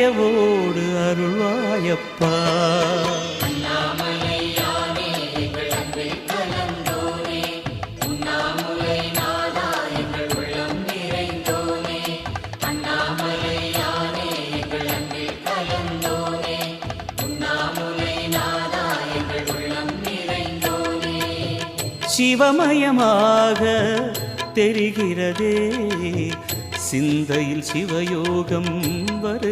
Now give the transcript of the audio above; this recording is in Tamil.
தயவோடு அருள்வாயப்பா. சிவமயமாக தெரிகிறதே சிந்தையில் சிவயோகம் வரு